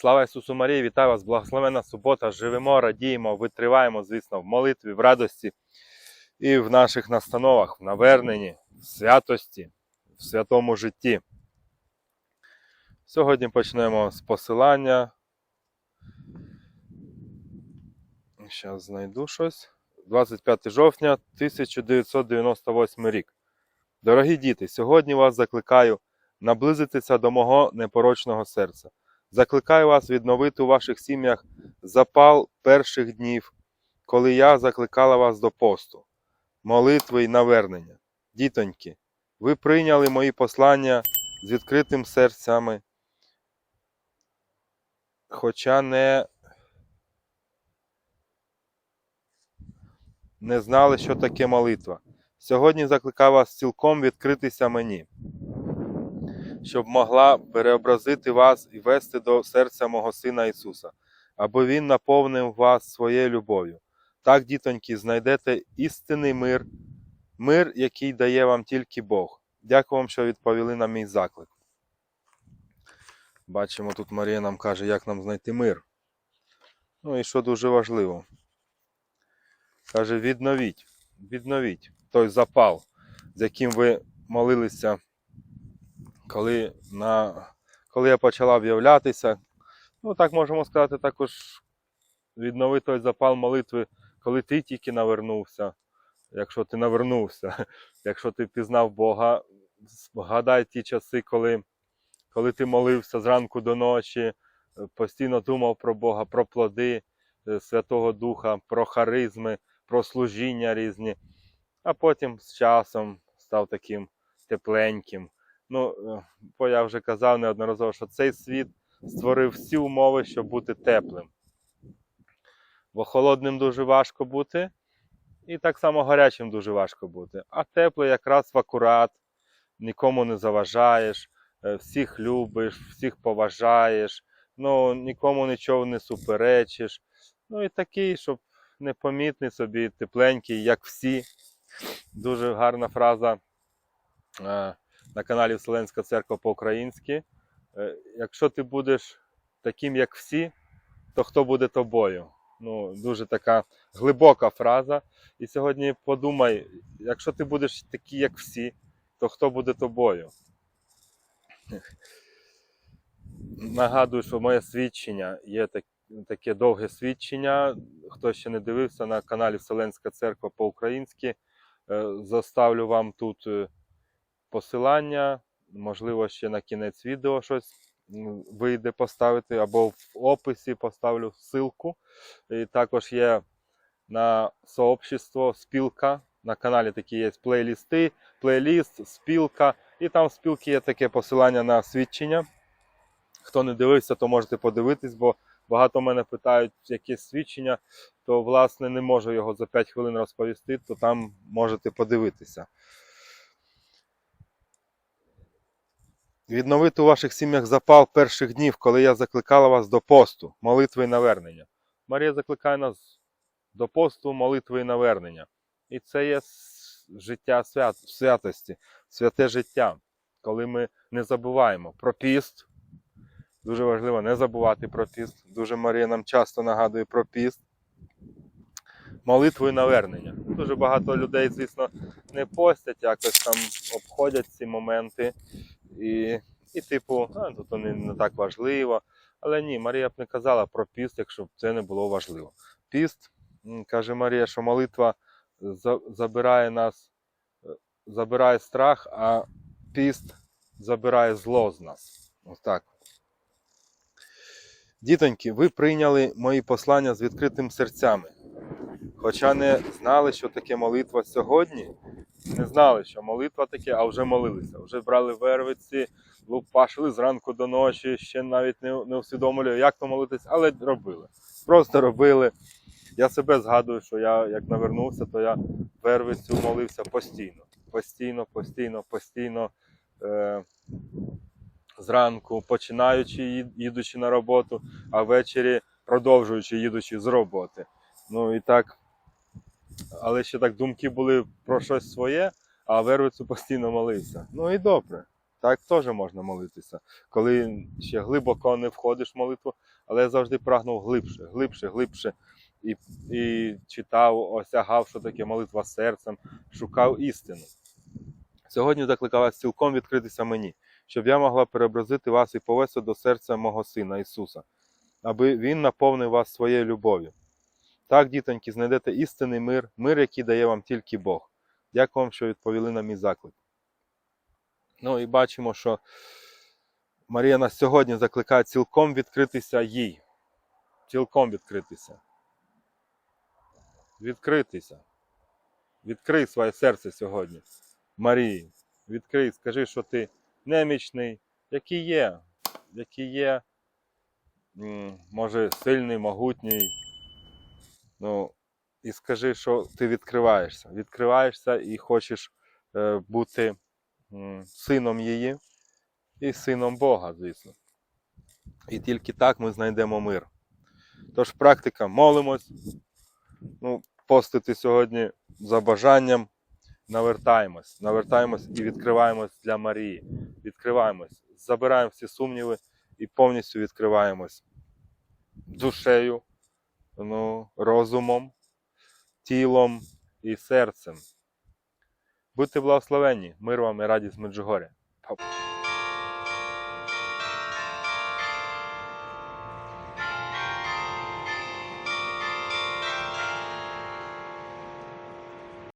Слава Ісусу Марії, вітаю вас, благословена субота. Живемо, радіємо, витриваємо, звісно, в молитві, в радості і в наших настановах, в наверненні, в святості, в святому житті. Сьогодні почнемо з посилання. Зараз знайду щось. 25 жовтня 1998 рік. Дорогі діти, сьогодні вас закликаю наблизитися до мого непорочного серця. Закликаю вас відновити у ваших сім'ях запал перших днів, коли я закликала вас до посту, молитви й навернення. Дітоньки, ви прийняли мої послання з відкритим серцями, хоча не, не знали, що таке молитва. Сьогодні закликаю вас цілком відкритися мені щоб могла переобразити вас і вести до серця мого Сина Ісуса, аби Він наповнив вас своєю любов'ю. Так, дітоньки, знайдете істинний мир, мир, який дає вам тільки Бог. Дякую вам, що відповіли на мій заклик. Бачимо, тут Марія нам каже, як нам знайти мир. Ну і що дуже важливо. Каже, відновіть, відновіть той запал, з яким ви молилися коли, на, коли я почала об'являтися, ну так можемо сказати, також віднови той запал молитви, коли ти тільки навернувся. Якщо ти навернувся, якщо ти пізнав Бога, згадай ті часи, коли, коли ти молився зранку до ночі, постійно думав про Бога, про плоди е, Святого Духа, про харизми, про служіння різні, а потім з часом став таким тепленьким. Ну, е, бо я вже казав неодноразово, що цей світ створив всі умови, щоб бути теплим. Бо холодним дуже важко бути, і так само гарячим дуже важко бути. А теплий якраз в акурат, нікому не заважаєш, е, всіх любиш, всіх поважаєш, ну, нікому нічого не суперечиш. Ну і такий, щоб непомітний собі, тепленький, як всі. Дуже гарна фраза. Е, на каналі Вселенська Церква по-українськи. Е, Якщо ти будеш таким, як всі, то хто буде тобою? Ну, Дуже така глибока фраза. І сьогодні подумай, якщо ти будеш такий, як всі, то хто буде тобою? Нагадую, що моє свідчення є так- таке довге свідчення. Хто ще не дивився на каналі Вселенська Церква по-українськи, е, заставлю вам тут. Посилання, можливо, ще на кінець відео щось вийде поставити, або в описі поставлю ссылку. І також є на сообщество спілка. На каналі такі є плейлісти, плейліст, спілка. І там в спілці є таке посилання на свідчення. Хто не дивився, то можете подивитись, бо багато мене питають, яке свідчення, то власне не можу його за 5 хвилин розповісти, то там можете подивитися. Відновити у ваших сім'ях запал перших днів, коли я закликала вас до посту, молитви і навернення. Марія закликає нас до посту, молитви і навернення. І це є життя свят, святості, святе життя, коли ми не забуваємо про піст. Дуже важливо не забувати про піст. Дуже Марія нам часто нагадує про піст. Молитву і навернення. Дуже багато людей, звісно, не постять, якось там обходять ці моменти. І, і типу, а, тут не, не так важливо. Але ні, Марія б не казала про піст, якщо б це не було важливо. Піст, каже Марія, що молитва забирає нас, е, забирає страх, а піст забирає зло з нас. Ось так. Дітоньки, ви прийняли мої послання з відкритим серцями. Хоча не знали, що таке молитва сьогодні, не знали, що молитва таке, а вже молилися. Вже брали вервиці, лупашили зранку до ночі, ще навіть не, не усвідомлювали, як то молитись, але робили. Просто робили. Я себе згадую, що я як навернувся, то я вервицю молився постійно. Постійно, постійно, постійно. Е- зранку, починаючи, їдучи на роботу, а ввечері продовжуючи їдучи з роботи. Ну і так але ще так думки були про щось своє, а вервицю постійно молився. Ну і добре. Так теж можна молитися. Коли ще глибоко не входиш в молитву, але я завжди прагнув глибше, глибше, глибше. І, і читав, осягав, що таке молитва серцем, шукав істину. Сьогодні закликав вас цілком відкритися мені, щоб я могла переобразити вас і повести до серця мого Сина Ісуса, аби Він наповнив вас своєю любов'ю. Так, дітоньки, знайдете істинний мир, мир, який дає вам тільки Бог. Дякую вам, що відповіли на мій заклик. Ну і бачимо, що Марія нас сьогодні закликає цілком відкритися їй. Цілком відкритися. Відкритися. Відкрий своє серце сьогодні. Марії. Відкрий, скажи, що ти немічний, який є, який є, може, сильний, могутній. Ну, і скажи, що ти відкриваєшся. Відкриваєшся і хочеш е, бути сином її і сином Бога, звісно. І тільки так ми знайдемо мир. Тож, практика, молимось. Ну, постити сьогодні за бажанням. Навертаємось, навертаємось і відкриваємось для Марії. Відкриваємось, забираємо всі сумніви і повністю відкриваємось душею, ну, розумом, тілом і серцем. Будьте благословенні, мир вам і радість Меджугоря.